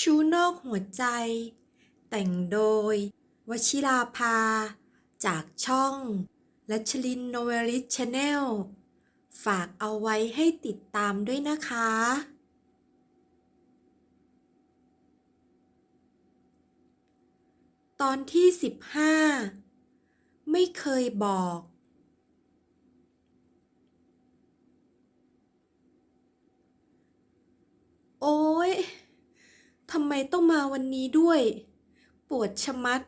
ชูนอกหัวใจ แต่งโดย วชิราภา จากช่อง และชลินโนเวลิสชาแนล ฝากเอาไว้ให้ติดตามด้วยนะคะตอนที่สิบห้าไม่เคยบอก โอ๊ย ทำไมต้องมาวันนี้ด้วย ปวดชะมัด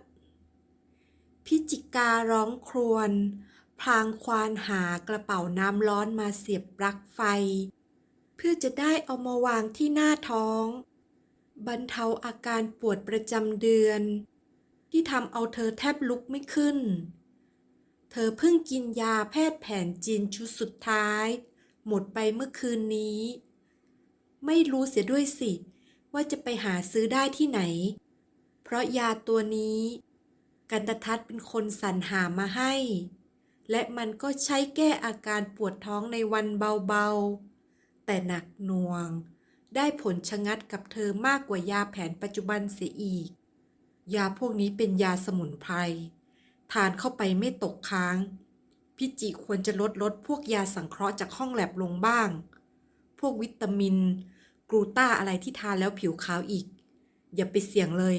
พิจิการ้องครวญพลางควานหากระเป๋าน้ำร้อนมาเสียบปลั๊กไฟ เพื่อจะได้เอามาวางที่หน้าท้อง บรรเทาอาการปวดประจำเดือน ที่ทำเอาเธอแทบลุกไม่ขึ้น เธอเพิ่งกินยาแพทย์แผนจีนชุดสุดท้าย หมดไปเมื่อคืนนี้ ไม่รู้เสียด้วยสิ ว่าจะไปหาซื้อได้ที่ไหน เพราะยาตัวนี้ กันตทัศน์เป็นคนสรรหามาให้ และมันก็ใช้แก้อาการปวดท้องในวันเบาๆ แต่หนักหน่วง ได้ผลชะงัดกับเธอมากกว่ายาแผนปัจจุบันเสียอีก ยาพวกนี้เป็นยาสมุนไพร ทานเข้าไปไม่ตกค้างพิจิควรจะลดลดพวกยาสังเคราะห์จากห้องแลบลงบ้าง พวกวิตามิน กรูต้าอะไรที่ทานแล้วผิวขาวอีก อย่าไปเสี่ยงเลย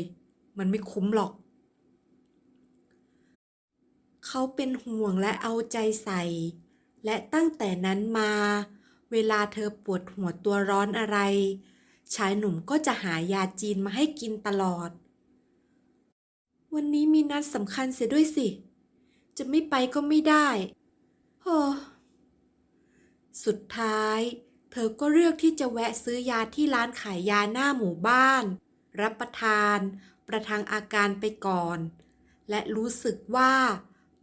มันไม่คุ้มหรอก เขาเป็นห่วงและเอาใจใส่ และตั้งแต่นั้นมา เวลาเธอปวดหัวตัวร้อนอะไร ชายหนุ่มก็จะหายาจีนมาให้กินตลอด วันนี้มีนัดสำคัญเสียด้วยสิ จะไม่ไปก็ไม่ได้โอสุดท้าย เธอก็เลือกที่จะแวะซื้อยาที่ร้านขายยาหน้าหมู่บ้าน รับประทาน ประทังอาการไปก่อน และรู้สึกว่า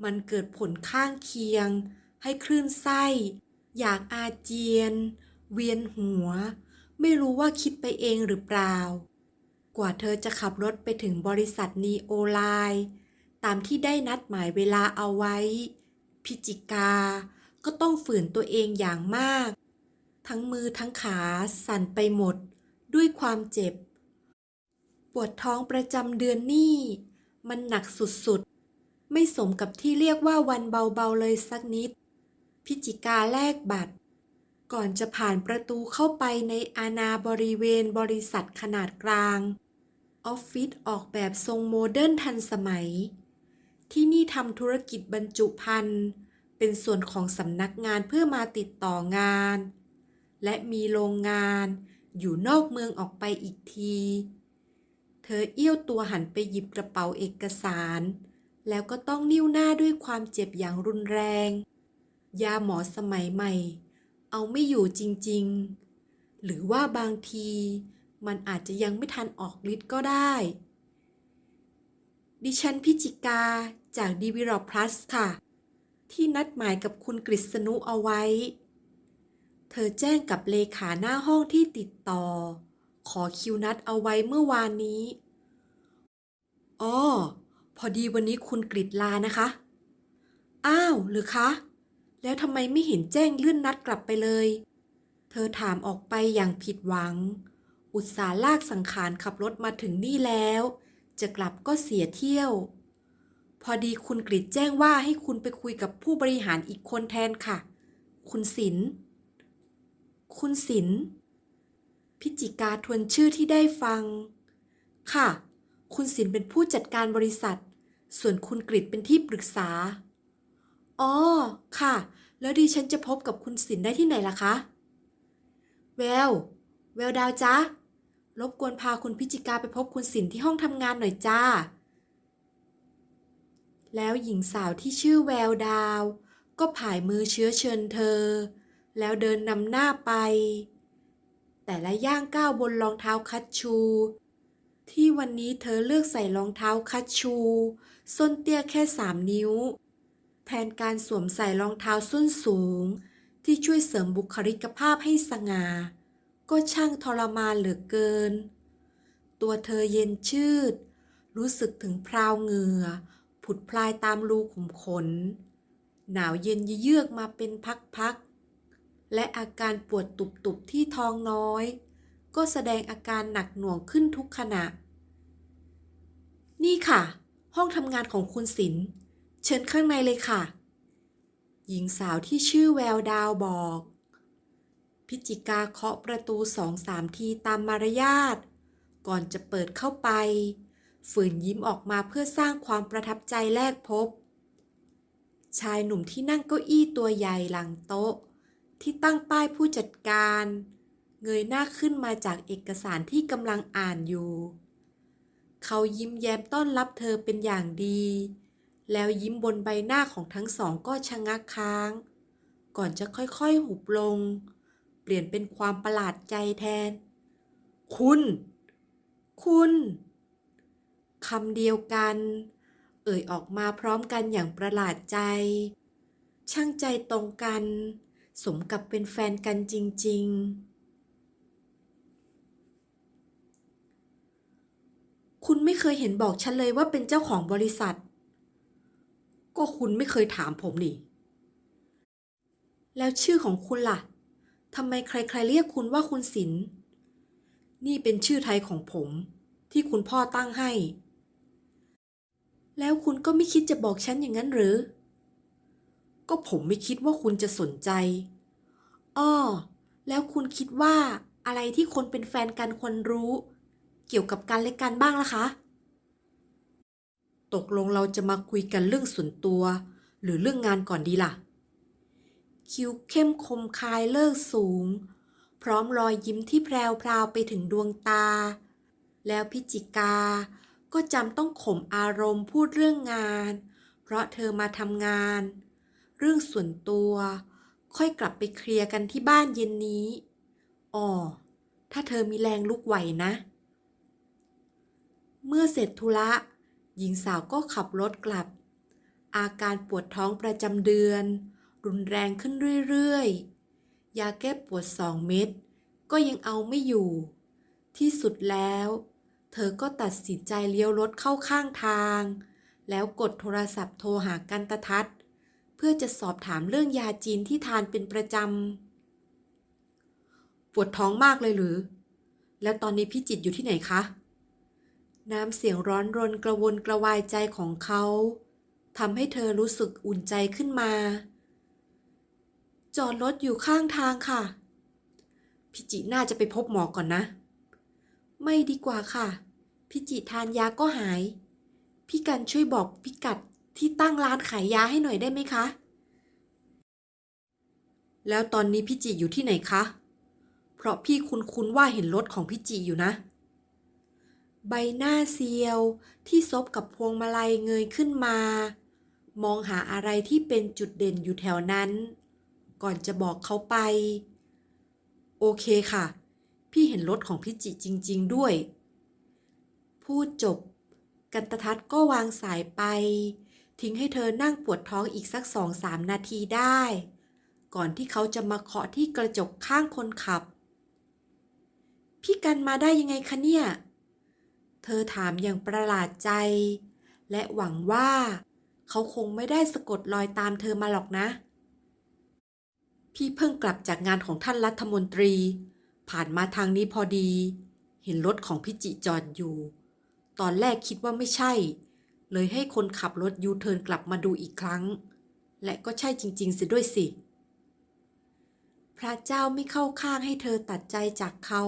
มันเกิดผลข้างเคียง ให้คลื่นไส้ อยากอาเจียน เวียนหัว ไม่รู้ว่าคิดไปเองหรือเปล่า กว่าเธอจะขับรถไปถึงบริษัทนีโอไลน์ตามที่ได้นัดหมายเวลาเอาไว้ พิจิกา ก็ต้องฝืนตัวเองอย่างมาก ทั้งมือทั้งขาสั่นไปหมด ด้วยความเจ็บ ปวดท้องประจำเดือนนี่ มันหนักสุดๆ ไม่สมกับที่เรียกว่าวันเบาๆเลยสักนิด พิจิกาแลกบัตร ก่อนจะผ่านประตูเข้าไปในอาณาบริเวณบริษัทขนาดกลางออฟฟิศออกแบบทรงโมเดิร์นทันสมัย ที่นี่ทำธุรกิจบรรจุภัณฑ์เป็นส่วนของสำนักงานเพื่อมาติดต่องาน และมีโรงงาน อยู่นอกเมืองออกไปอีกที เธอเอี้ยวตัวหันไปหยิบกระเป๋าเอกสาร แล้วก็ต้องนิ้วหน้าด้วยความเจ็บอย่างรุนแรง ยาหมอสมัยใหม่ เอาไม่อยู่จริงๆ หรือว่าบางทีมันอาจจะยังไม่ทันออกฤทธิ์ก็ได้ ดิฉันพิจิกาจากดีวิรอพลัสค่ะ ที่นัดหมายกับคุณกฤษณุเอาไว้ ธอแจ้งกับเลขาหน้าห้องที่ติดต่อ ขอคิวนัดเอาไว้เมื่อวานนี้ อ๋อ พอดีวันนี้คุณกฤษลานะคะ อ้าวหรือคะ แล้วทำไมไม่เห็นแจ้งเลื่อนนัดกลับไปเลย เธอถามออกไปอย่างผิดหวัง อุตส่าห์ลากสังขารขับรถมาถึงนี่แล้ว จะกลับก็เสียเที่ยว พอดีคุณกฤษแจ้งว่าให้คุณไปคุยกับผู้บริหารอีกคนแทนค่ะ คุณศิลป์ คุณศิลพิจิกาทวนชื่อที่ได้ฟัง ค่ะ คุณศิลเป็นผู้จัดการบริษัท ส่วนคุณกฤษเป็นที่ปรึกษา อ๋อ ค่ะ แล้วดิฉันจะพบกับคุณศิลได้ที่ไหนล่ะคะแววแววดาวจ้ารบกวนพาคุณพิจิกาไปพบคุณศิลที่ห้องทำงานหน่อยจ้า แล้วหญิงสาวที่ชื่อแววดาว ก็ผายมือเชื้อเชิญเธอ แล้วเดินนำหน้าไป แต่ละย่างก้าวบนรองเท้าคัชชู ที่วันนี้เธอเลือกใส่รองเท้าคัชชู ส้นเตี้ยแค่สามนิ้ว แทนการสวมใส่รองเท้าส้นสูง ที่ช่วยเสริมบุคลิกภาพให้สง่า ก็ช่างทรมานเหลือเกิน ตัวเธอเย็นชืด รู้สึกถึงพราวเหงื่อ ผุดพลายตามรูขุมขน หนาวเย็นเยือกมาเป็นพักๆ และอาการปวดตุบๆที่ท้องน้อย ก็แสดงอาการหนักหน่วงขึ้นทุกขณะ นี่ค่ะ ห้องทำงานของคุณศิลเชิญข้างในเลยค่ะ หญิงสาวที่ชื่อแววดาวบอก พิจิกาเคาะประตูสองสามทีตามมารยาท ก่อนจะเปิดเข้าไป ฝืนยิ้มออกมาเพื่อสร้างความประทับใจแรกพบ ชายหนุ่มที่นั่งเก้าอี้ตัวใหญ่หลังโต๊ะ ที่ตั้งป้ายผู้จัดการ เงยหน้าขึ้นมาจากเอกสารที่กำลังอ่านอยู่ เขายิ้มแย้มต้อนรับเธอเป็นอย่างดี แล้วยิ้มบนใบหน้าของทั้งสองก็ชะงักค้าง ก่อนจะค่อยๆหุบลง เปลี่ยนเป็นความประหลาดใจแทน คุณ คุณคำเดียวกัน เอ่ยออกมาพร้อมกันอย่างประหลาดใจ ช่างใจตรงกัน สมกับเป็นแฟนกันจริง ๆ คุณไม่เคยเห็นบอกฉันเลยว่าเป็นเจ้าของบริษัท ก็คุณไม่เคยถามผมนี่ แล้วชื่อของคุณล่ะทำไมใครๆเรียกคุณว่าคุณศิลป์นี่เป็นชื่อไทยของผมที่คุณพ่อตั้งให้ แล้วคุณก็ไม่คิดจะบอกฉันอย่างนั้นหรือ ก็ผมไม่คิดว่าคุณจะสนใจ อ้อ แล้วคุณคิดว่าอะไรที่คนเป็นแฟนกันควรรู้ เกี่ยวกับกันและกันบ้างล่ะคะ ตกลงเราจะมาคุยกันเรื่องส่วนตัว หรือเรื่องงานก่อนดีล่ะ คิ้วเข้มคมคายเลิกสูง พร้อมรอยยิ้มที่แพรวพราวไปถึงดวงตา แล้วพิจิกา ก็จำต้องข่มอารมณ์พูดเรื่องงาน เพราะเธอมาทำงาน เรื่องส่วนตัว ค่อยกลับไปเคลียร์กันที่บ้านเย็นนี้อ๋อถ้าเธอมีแรงลุกไหวนะ เมื่อเสร็จธุระ หญิงสาวก็ขับรถกลับ อาการปวดท้องประจำเดือน รุนแรงขึ้นเรื่อยๆ ยาแก้ปวดสองเม็ดก็ยังเอาไม่อยู่ ที่สุดแล้ว เธอก็ตัดสินใจเลี้ยวรถเข้าข้างทาง แล้วกดโทรศัพท์โทรหากันตทัศน เพื่อจะสอบถามเรื่องยาจีนที่ทานเป็นประจำ ปวดท้องมากเลยหรือ แล้วตอนนี้พี่จิตอยู่ที่ไหนคะ น้ำเสียงร้อนรนกระวนกระวายใจของเขาทำให้เธอรู้สึกอุ่นใจขึ้นมา จอดรถอยู่ข้างทางค่ะ พี่จิน่าจะไปพบหมอก่อนนะ ไม่ดีกว่าค่ะ พี่จิทานยาก็หาย พี่กันช่วยบอกพิกัด ที่ตั้งร้านขายยาให้หน่อยได้ไหมคะ แล้วตอนนี้พี่จิอยู่ที่ไหนคะ เพราะพี่คุ้นๆว่าเห็นรถของพี่จิอยู่นะ ใบหน้าเซียวที่ซบกับพวงมาลัยเงยขึ้นมา มองหาอะไรที่เป็นจุดเด่นอยู่แถวนั้น ก่อนจะบอกเขาไป โอเคค่ะ พี่เห็นรถของพี่จิจริง ๆ ด้วย พูดจบกันตทัศน์ก็วางสายไป ทิ้งให้เธอนั่งปวดท้องอีกสักสองสามนาทีได้ ก่อนที่เขาจะมาเคาะที่กระจกข้างคนขับ พี่กันมาได้ยังไงคะเนี่ย เธอถามอย่างประหลาดใจ และหวังว่า เขาคงไม่ได้สะกดรอยตามเธอมาหรอกนะ พี่เพิ่งกลับจากงานของท่านรัฐมนตรี ผ่านมาทางนี้พอดี เห็นรถของพี่จิจอดอยู่ ตอนแรกคิดว่าไม่ใช่ เลยให้คนขับรถยูเทิร์นกลับมาดูอีกครั้ง และก็ใช่จริงๆเสียด้วยสิ พระเจ้าไม่เข้าข้างให้เธอตัดใจจากเขา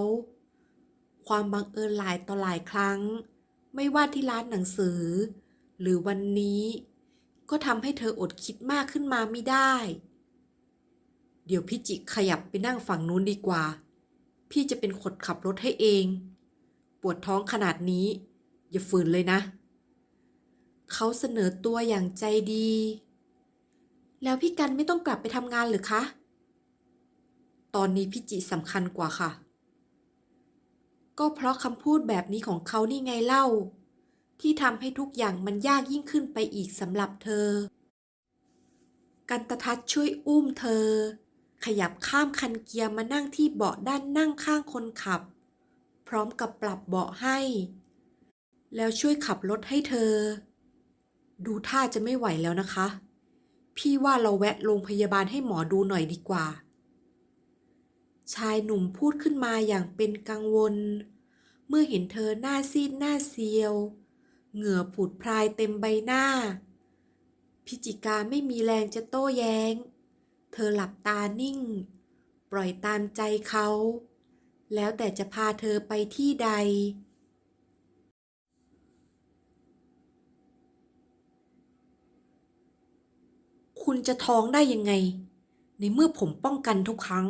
ความบังเอิญหลายต่อหลายครั้ง ไม่ว่าที่ร้านหนังสือ หรือวันนี้ ก็ทำให้เธออดคิดมากขึ้นมาไม่ได้ เดี๋ยวพี่จิขยับไปนั่งฝั่งนู้นดีกว่า พี่จะเป็นคนขับรถให้เอง ปวดท้องขนาดนี้ อย่าฝืนเลยนะ เขาเสนอตัวอย่างใจดี แล้วพี่กันไม่ต้องกลับไปทำงานหรือคะ ตอนนี้พี่จิสำคัญกว่าค่ะ ก็เพราะคำพูดแบบนี้ของเขานี่ไงเล่า ที่ทำให้ทุกอย่างมันยากยิ่งขึ้นไปอีกสำหรับเธอ กันตทัศช่วยอุ้มเธอ ขยับข้ามคันเกียร์มานั่งที่เบาะด้านนั่งข้างคนขับ พร้อมกับปรับเบาะให้ แล้วช่วยขับรถให้เธอ ดูท่าจะไม่ไหวแล้วนะคะ พี่ว่าเราแวะโรงพยาบาลให้หมอดูหน่อยดีกว่า ชายหนุ่มพูดขึ้นมาอย่างเป็นกังวล เมื่อเห็นเธอหน้าซีดหน้าเซียว เหงื่อผุดพรายเต็มใบหน้า พิจิกาไม่มีแรงจะโต้แย้ง เธอหลับตานิ่ง ปล่อยตามใจเขา แล้วแต่จะพาเธอไปที่ใด คุณจะท้องได้ยังไง ในเมื่อผมป้องกันทุกครั้ง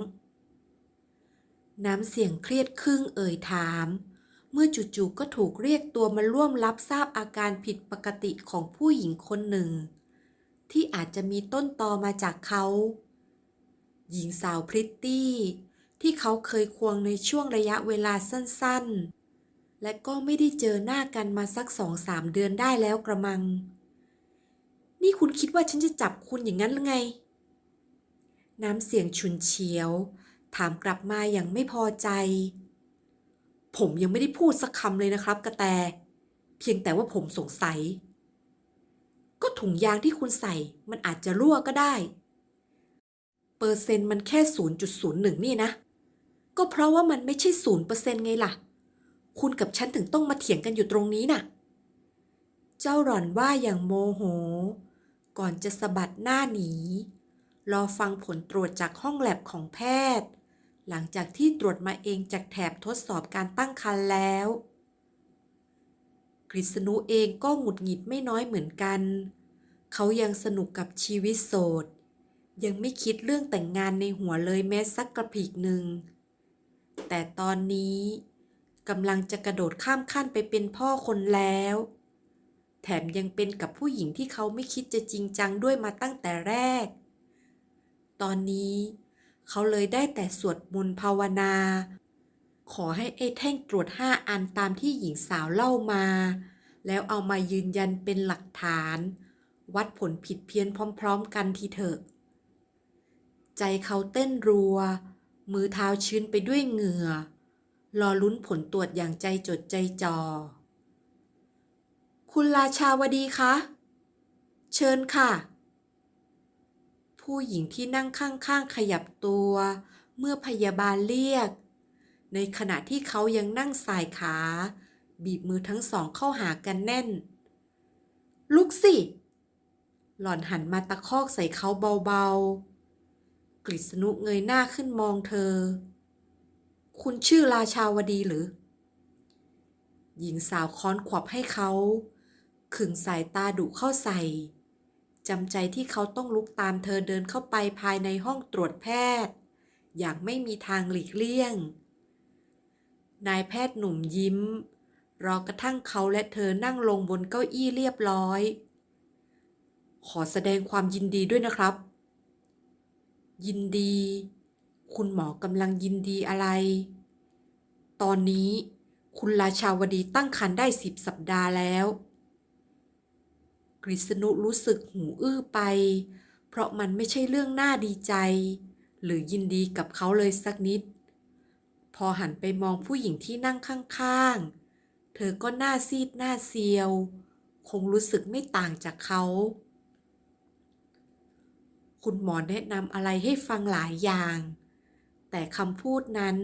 น้ำเสียงเครียดครึ่งเอ่ยถาม เมื่อจู่ๆก็ถูกเรียกตัวมาร่วมรับทราบอาการผิดปกติของผู้หญิงคนหนึ่ง ที่อาจจะมีต้นตอมาจากเขา หญิงสาวพริตตี้ ที่เขาเคยควงในช่วงระยะเวลาสั้นๆ และก็ไม่ได้เจอหน้ากันมาสักสองสามเดือนได้แล้วกระมัง นี่คุณคิดว่าฉันจะจับคุณอย่างนั้นหรือไง น้ำเสียงฉุนเฉียว ถามกลับมาอย่างไม่พอใจ ผมยังไม่ได้พูดสักคำเลยนะครับกระแต เพียงแต่ว่าผมสงสัย ก็ถุงยางที่คุณใส่มันอาจจะรั่วก็ได้ เปอร์เซ็นต์มันแค่ 0.01 นี่นะ ก็เพราะว่ามันไม่ใช่0%ไงล่ะ คุณกับฉันถึงต้องมาเถียงกันอยู่ตรงนี้น่ะเจ้าหล่อนว่าอย่างโมโห ก่อนจะสะบัดหน้าหนี รอฟังผลตรวจจากห้องแลบของแพทย์ หลังจากที่ตรวจมาเองจากแถบทดสอบการตั้งครรภ์แล้ว กฤษณุเองก็หงุดหงิดไม่น้อยเหมือนกัน เขายังสนุกกับชีวิตโสด ยังไม่คิดเรื่องแต่งงานในหัวเลยแม้สักกระพีกหนึ่ง แต่ตอนนี้กำลังจะกระโดดข้ามขั้นไปเป็นพ่อคนแล้ว แถมยังเป็นกับผู้หญิงที่เขาไม่คิดจะจริงจังด้วยมาตั้งแต่แรก ตอนนี้เขาเลยได้แต่สวดมนต์ภาวนา ขอให้ไอ้แท่งตรวจห้าอันตามที่หญิงสาวเล่ามา แล้วเอามายืนยันเป็นหลักฐาน วัดผลผิดเพี้ยนพร้อม ๆ กันทีเถอะ ใจเขาเต้นรัว มือเท้าชื้นไปด้วยเหงื่อ รอลุ้นผลตรวจอย่างใจจดใจจ่อ คุณราชาวดีคะ เชิญค่ะ ผู้หญิงที่นั่งข้างๆ ขยับตัว เมื่อพยาบาลเรียก ในขณะที่เขายังนั่งสายขา บีบมือทั้งสองเข้าหากันแน่น ลุกสิ หล่อนหันมาตะคอกใส่เขาเบาๆ กฤษณุเงยหน้าขึ้นมองเธอ คุณชื่อราชาวดีหรือหญิงสาวค้อนขวับให้เขา ขึงสายตาดุเข้าใส่จำใจที่เขาต้องลุกตามเธอเดินเข้าไปภายในห้องตรวจแพทย์ อย่างไม่มีทางหลีกเลี่ยง นายแพทย์หนุ่มยิ้ม รอกระทั่งเขาและเธอนั่งลงบนเก้าอี้เรียบร้อย ขอแสดงความยินดีด้วยนะครับ ยินดี คุณหมอกำลังยินดีอะไร ตอนนี้คุณราชาวดีตั้งครรภ์ได้สิบสัปดาห์แล้ว กฤษณุรู้สึกหูอื้อไป เพราะมันไม่ใช่เรื่องน่าดีใจ หรือยินดีกับเขาเลยสักนิด พอหันไปมองผู้หญิงที่นั่งข้างๆ เธอก็หน้าซีดหน้าเซียว คงรู้สึกไม่ต่างจากเขา คุณหมอแนะนำอะไรให้ฟังหลายอย่าง แต่คำพูดนั้น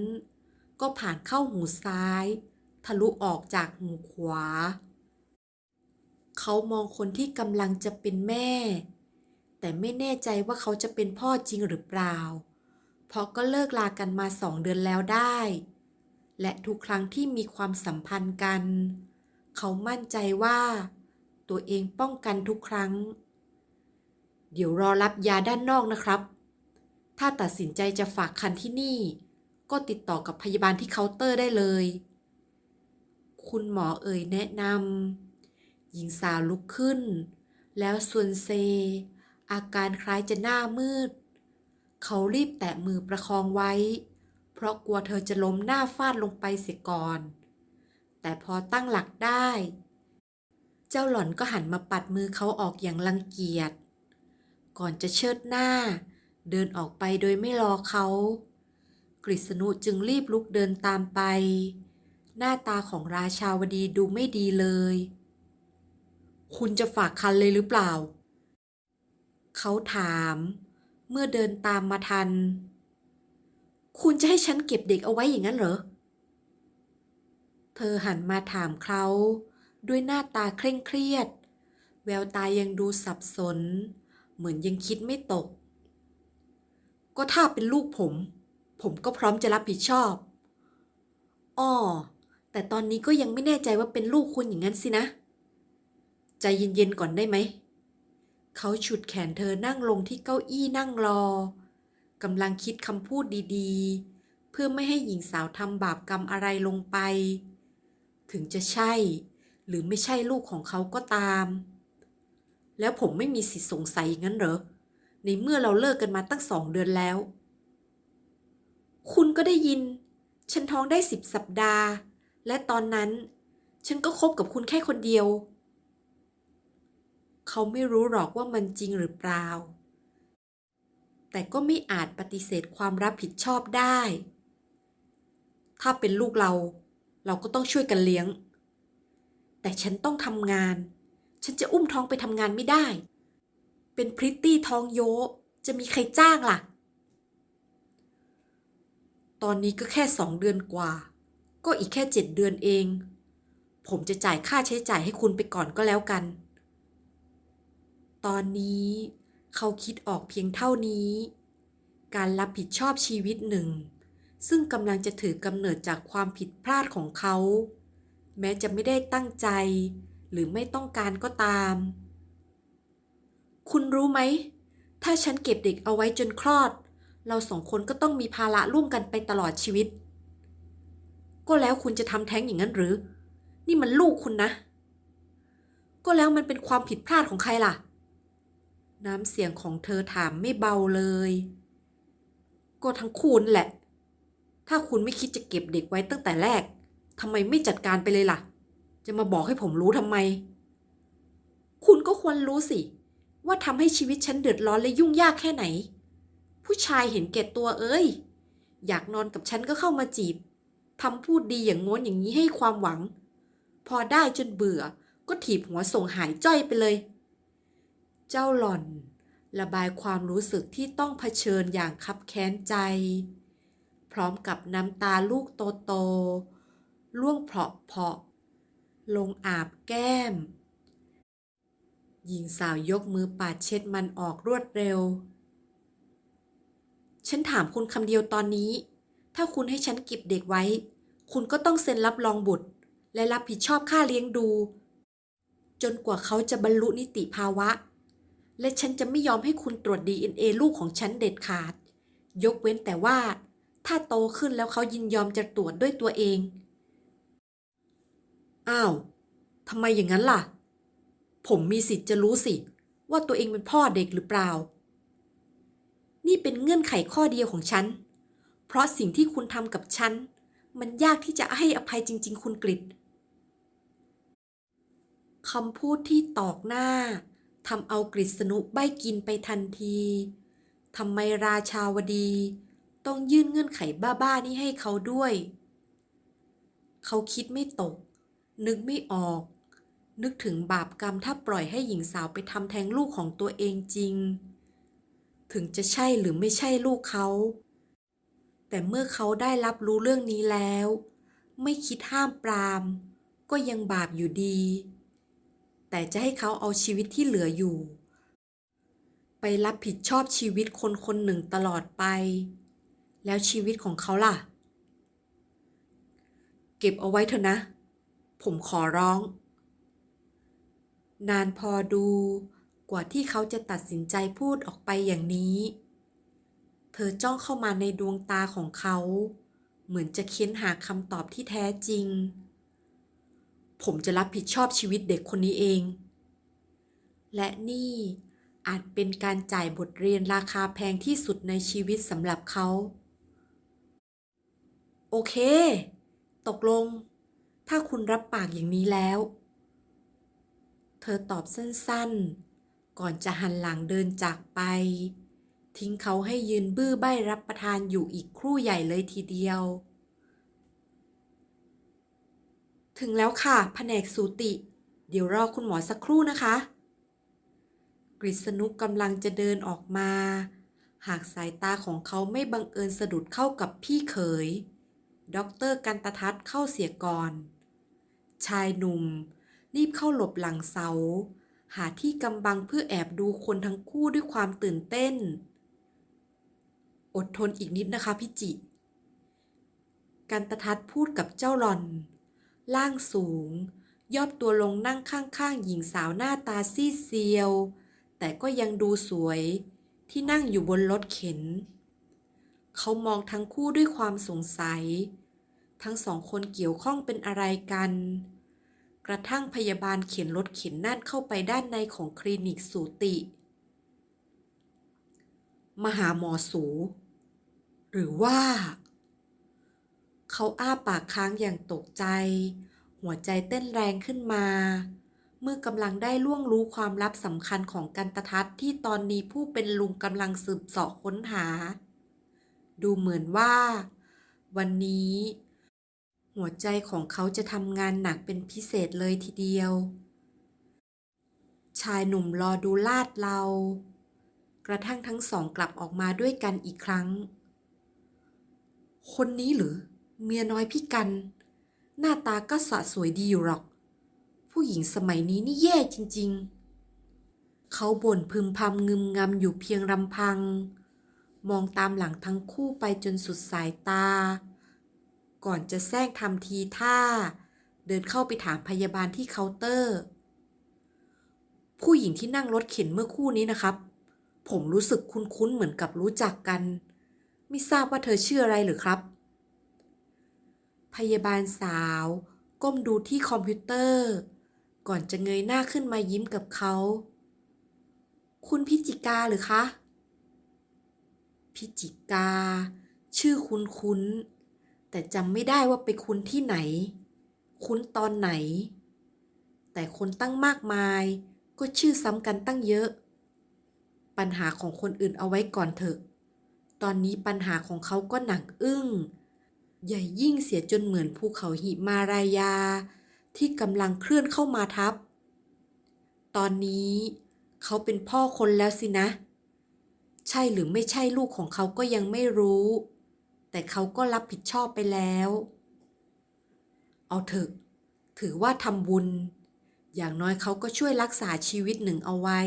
ก็ผ่านเข้าหูซ้าย ทะลุออกจากหูขวา เขามองคนที่กำลังจะเป็นแม่ แต่ไม่แน่ใจว่าเขาจะเป็นพ่อจริงหรือเปล่า เพราะก็เลิกลากันมาสองเดือนแล้วได้ และทุกครั้งที่มีความสัมพันธ์กัน เขามั่นใจว่า ตัวเองป้องกันทุกครั้ง เดี๋ยวรอรับยาด้านนอกนะครับ ถ้าตัดสินใจจะฝากคันที่นี่ ก็ติดต่อกับพยาบาลที่เคาน์เตอร์ได้เลย คุณหมอเอ่ยแนะนำ หญิงสาวลุกขึ้น แล้วส่วนเซ อาการคล้ายจะหน้ามืด เขารีบแตะมือประคองไว้ เพราะกลัวเธอจะล้มหน้าฟาดลงไปเสียก่อน แต่พอตั้งหลักได้ เจ้าหล่อนก็หันมาปัดมือเขาออกอย่างรังเกียจ ก่อนจะเชิดหน้า เดินออกไปโดยไม่รอเขา กฤษณุจึงรีบลุกเดินตามไปหน้าตาของราชาวดีดูไม่ดีเลย คุณจะฝากคันเลยหรือเปล่า เขาถาม เมื่อเดินตามมาทัน คุณจะให้ฉันเก็บเด็กเอาไว้อย่างนั้นเหรอ เธอหันมาถามเขาด้วยหน้าตาเคร่งเครียด แววตายังดูสับสน เหมือนยังคิดไม่ตก ก็ถ้าเป็นลูกผม ผมก็พร้อมจะรับผิดชอบ อ้อ แต่ตอนนี้ก็ยังไม่แน่ใจว่าเป็นลูกคุณอย่างนั้นสินะ ใจเย็นๆก่อนได้ไหม เขาฉุดแขนเธอนั่งลงที่เก้าอี้นั่งรอกำลังคิดคำพูดดีๆ เพื่อไม่ให้หญิงสาวทำบาปกรรมอะไรลงไป ถึงจะใช่ หรือไม่ใช่ลูกของเขาก็ตาม แล้วผมไม่มีสิทธิสงสัยอย่างนั้นเหรอ ในเมื่อเราเลิกกันมาตั้งสองเดือนแล้ว คุณก็ได้ยิน ฉันท้องได้สิบสัปดาห์ และตอนนั้น ฉันก็คบกับคุณแค่คนเดียว เขาไม่รู้หรอกว่ามันจริงหรือเปล่า แต่ก็ไม่อาจปฏิเสธความรับผิดชอบได้ ถ้าเป็นลูกเรา เราก็ต้องช่วยกันเลี้ยง แต่ฉันต้องทำงาน ฉันจะอุ้มท้องไปทำงานไม่ได้ เป็นพริตตี้ท้องโย จะมีใครจ้างล่ะ ตอนนี้ก็แค่สองเดือนกว่า ก็อีกแค่เจ็ดเดือนเอง ผมจะจ่ายค่าใช้จ่ายให้คุณไปก่อนก็แล้วกัน ตอนนี้เขาคิดออกเพียงเท่านี้ การรับผิดชอบชีวิตหนึ่ง ซึ่งกำลังจะถือกำเนิดจากความผิดพลาดของเขา แม้จะไม่ได้ตั้งใจ หรือไม่ต้องการก็ตาม คุณรู้ไหม ถ้าฉันเก็บเด็กเอาไว้จนคลอด เราสองคนก็ต้องมีภาระร่วมกันไปตลอดชีวิต ก็แล้วคุณจะทำแท้งอย่างนั้นหรือ นี่มันลูกคุณนะ ก็แล้วมันเป็นความผิดพลาดของใครล่ะ น้ำเสียงของเธอถามไม่เบาเลย ก็ทั้งคุณแหละ ถ้าคุณไม่คิดจะเก็บเด็กไว้ตั้งแต่แรกทำไมไม่จัดการไปเลยล่ะ จะมาบอกให้ผมรู้ทำไม คุณก็ควรรู้สิ ว่าทำให้ชีวิตฉันเดือดร้อนและยุ่งยากแค่ไหน ผู้ชายเห็นแก่ตัวเอ้ย อยากนอนกับฉันก็เข้ามาจีบทำพูดดีอย่างโน้นอย่างนี้ให้ความหวัง พอได้จนเบื่อก็ถีบหัวส่งหายจ้อยไปเลย เจ้าหล่อน ระบายความรู้สึกที่ต้องเผชิญอย่างคับแค้นใจ พร้อมกับน้ำตาลูกโตๆล่วงเพาะเพาะๆลงอาบแก้ม หญิงสาวยกมือปาดเช็ดมันออกรวดเร็ว ฉันถามคุณคำเดียวตอนนี้ ถ้าคุณให้ฉันเก็บเด็กไว้ คุณก็ต้องเซ็นรับรองบุตร และรับผิดชอบค่าเลี้ยงดู จนกว่าเขาจะบรรลุนิติภาวะ และฉันจะไม่ยอมให้คุณตรวจ DNA ลูกของฉันเด็ดขาด ยกเว้นแต่ว่า ถ้าโตขึ้นแล้วเขายินยอมจะตรวจด้วยตัวเอง อ้าวทำไมอย่างนั้นล่ะ ผมมีสิทธิ์จะรู้สิ ว่าตัวเองเป็นพ่อเด็กหรือเปล่า นี่เป็นเงื่อนไขข้อเดียวของฉัน เพราะสิ่งที่คุณทำกับฉัน มันยากที่จะให้อภัยจริง ๆ คุณกริตคำพูดที่ตอกหน้า ทำเอากฤษณุใบกินไปทันทีทำไมราชาวดี ต้องยื่นเงื่อนไขบ้าๆนี้ให้เขาด้วย เขาคิดไม่ตก นึกไม่ออก นึกถึงบาปกรรมถ้าปล่อยให้หญิงสาวไปทำแท้งลูกของตัวเองจริง ถึงจะใช่หรือไม่ใช่ลูกเขา แต่เมื่อเขาได้รับรู้เรื่องนี้แล้ว ไม่คิดห้ามปราม ก็ยังบาปอยู่ดี แต่จะให้เขาเอาชีวิตที่เหลืออยู่ ไปรับผิดชอบชีวิตคนคนหนึ่งตลอดไป แล้วชีวิตของเขาล่ะ เก็บเอาไว้เถอะนะ ผมขอร้อง นานพอดูกว่าที่เขาจะตัดสินใจพูดออกไปอย่างนี้ เธอจ้องเข้ามาในดวงตาของเขา เหมือนจะเค้นหาคำตอบที่แท้จริง ผมจะรับผิดชอบชีวิตเด็กคนนี้เอง และนี่อาจเป็นการจ่ายบทเรียนราคาแพงที่สุดในชีวิตสำหรับเขา โอเค ตกลง ถ้าคุณรับปากอย่างนี้แล้ว เธอตอบสั้นๆ ก่อนจะหันหลังเดินจากไป ทิ้งเขาให้ยืนบื้อใบ้รับประทานอยู่อีกครู่ใหญ่เลยทีเดียว ถึงแล้วค่ะ แผนกสูติ เดี๋ยวรอคุณหมอสักครู่นะคะ กฤษณุกำลังจะเดินออกมา หากสายตาของเขาไม่บังเอิญสะดุดเข้ากับพี่เขยด็อกเตอร์กันตทัศน์เข้าเสียก่อน ชายหนุ่ม รีบเข้าหลบหลังเสา หาที่กำบังเพื่อแอบดูคนทั้งคู่ด้วยความตื่นเต้น อดทนอีกนิดนะคะพี่จิ กันตทัศน์พูดกับเจ้าหลอน ล่างสูงย่อตัวลงนั่งข้างๆ หญิงสาวหน้าตาซีดเซียว แต่ก็ยังดูสวยที่นั่งอยู่บนรถเข็น เขามองทั้งคู่ด้วยความสงสัย ทั้งสองคนเกี่ยวข้องเป็นอะไรกัน กระทั่งพยาบาลเข็นรถเข็นนั่นเข้าไปด้านในของคลินิกสูติ มหาหมอสู หรือว่า เขาอ้าปากค้างอย่างตกใจ หัวใจเต้นแรงขึ้นมา เมื่อกำลังได้ล่วงรู้ความลับสำคัญของกันตทัศน์ที่ตอนนี้ผู้เป็นลุงกำลังสืบเสาะค้นหา ดูเหมือนว่า วันนี้ หัวใจของเขาจะทำงานหนักเป็นพิเศษเลยทีเดียว ชายหนุ่มรอดูลาดเรา กระทั่งทั้งสองกลับออกมาด้วยกันอีกครั้ง คนนี้หรือ เมียน้อยพี่กัน หน้าตาก็สะสวยดีอยู่หรอก ผู้หญิงสมัยนี้นี่แย่จริง ๆ เขาบ่นพึมพำงึมงำอยู่เพียงลำพัง มองตามหลังทั้งคู่ไปจนสุดสายตา ก่อนจะแซงทำทีท่า เดินเข้าไปถามพยาบาลที่เคาน์เตอร์ ผู้หญิงที่นั่งรถเข็นเมื่อคู่นี้นะครับ ผมรู้สึกคุ้นๆเหมือนกับรู้จักกัน ไม่ทราบว่าเธอชื่ออะไรหรือครับ พยาบาลสาว ก้มดูที่คอมพิวเตอร์ ก่อนจะเงยหน้าขึ้นมายิ้มกับเขา คุณพิจิกาหรือคะ พิจิกา ชื่อคุ้นคุ้น แต่จำไม่ได้ว่าไปคุ้นที่ไหน คุ้นตอนไหน แต่คนตั้งมากมายก็ชื่อซ้ำกันตั้งเยอะ ปัญหาของคนอื่นเอาไว้ก่อนเถอะ ตอนนี้ปัญหาของเขาก็หนักอึ้ง ใหญ่ยิ่งเสียจนเหมือนภูเขาหิมารายา ที่กำลังเคลื่อนเข้ามาทับ ตอนนี้เขาเป็นพ่อคนแล้วสินะ ใช่หรือไม่ใช่ลูกของเขาก็ยังไม่รู้ แต่เขาก็รับผิดชอบไปแล้ว เอาเถอะ ถือว่าทำบุญ อย่างน้อยเขาก็ช่วยรักษาชีวิตหนึ่งเอาไว้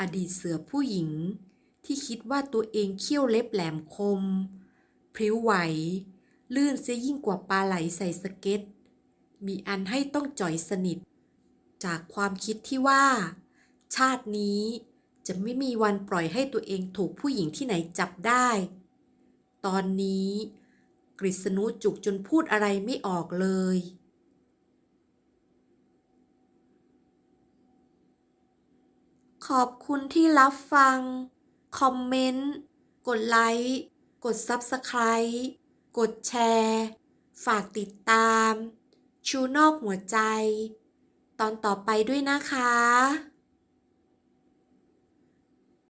อดีตเสือผู้หญิงที่คิดว่าตัวเองเขี้ยวเล็บแหลมคม พริ้วไหว ลื่นเสียยิ่งกว่าปลาไหลใส่สเก็ต มีอันให้ต้องจ่อยสนิท จากความคิดที่ว่า ชาตินี้จะไม่มีวันปล่อยให้ตัวเองถูกผู้หญิงที่ไหนจับได้ ตอนนี้กฤษณุจุกจนพูดอะไรไม่ออกเลย ขอบคุณที่รับฟัง คอมเมนต์ กดไลค์ กด Subscribe กดแชร์ ฝากติดตาม ชูนอกหัวใจ ตอนต่อไปด้วยนะคะ